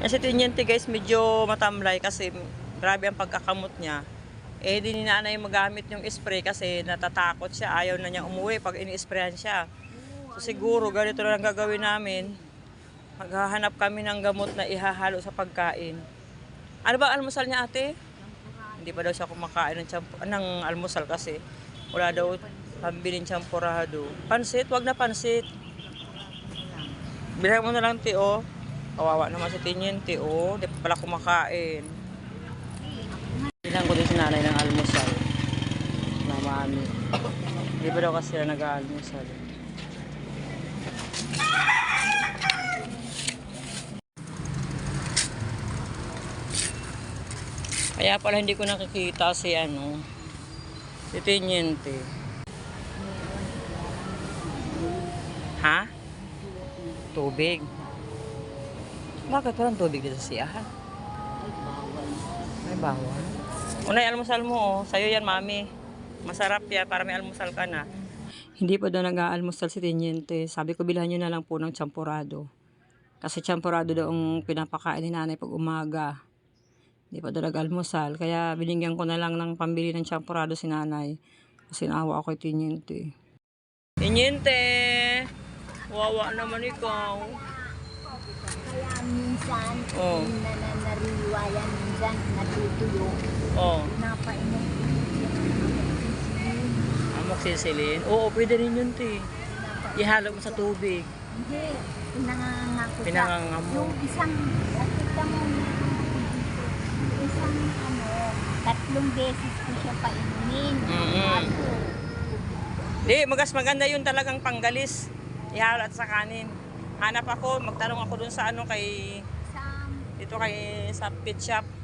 Yan si Tinyente guys, medyo matamlay kasi grabe ang pagkakamot niya. Eh, di ni nanay magamit yung spray kasi natatakot siya. Ayaw na niya umuwi pag ini-sprayan siya. So siguro ganito na lang gagawin namin. Maghahanap kami ng gamot na ihahalo sa pagkain. Ano ba almusal niya ate? Hindi pa daw siya kumakain ng, champo, ng almusal kasi wala daw pambiling champurado. Pansit, wag na pansit. Bilhan mo na lang ti oh. Kawawa naman si Tinyente oh. Di pa pala kumakain. Bilang ko din si nanay ng almusal. Na mami. Di ba daw kasi sila nag-aalmusal? Kaya pala hindi ko nakikita si ano, si Tinyente. Ha? Tubig. Bakit walang tubig dito sa siyahan? May bawal. Unay, almusal mo oh. Sa'yo yan, mami. Masarap yan para may almusal ka na. Hindi pa daw nag-aalmusal si Tinyente. Sabi ko, bilhan nyo na lang po ng champurado. Kasi champurado daw ang pinapakain ni nanay pag umaga. Hindi pa daw nag-almusal. Kaya binigyan ko na lang ng pambili ng champurado si nanay. Kasi naawa ako kay Tinyente. Tinyente! Wawa naman ikaw. Minsan, Oo. yung nananariwa yan, minsan natutuyo. Oh, Napainom amoxicillin. Oo, pwede rin yun, te. Ihalo mo sa tubig. Hindi, pinanganga ko siya. Pinanganga mo. Yung isang, nakita mo. Yung isang ano, tatlong beses ko siya painumin. Mm-mm. Kaso, Di, magas maganda yun talagang panggalis. Ihalo at sa kanin. Hanap ako, magtanong ako dun sa ano kay isang dito kay sa pit shop.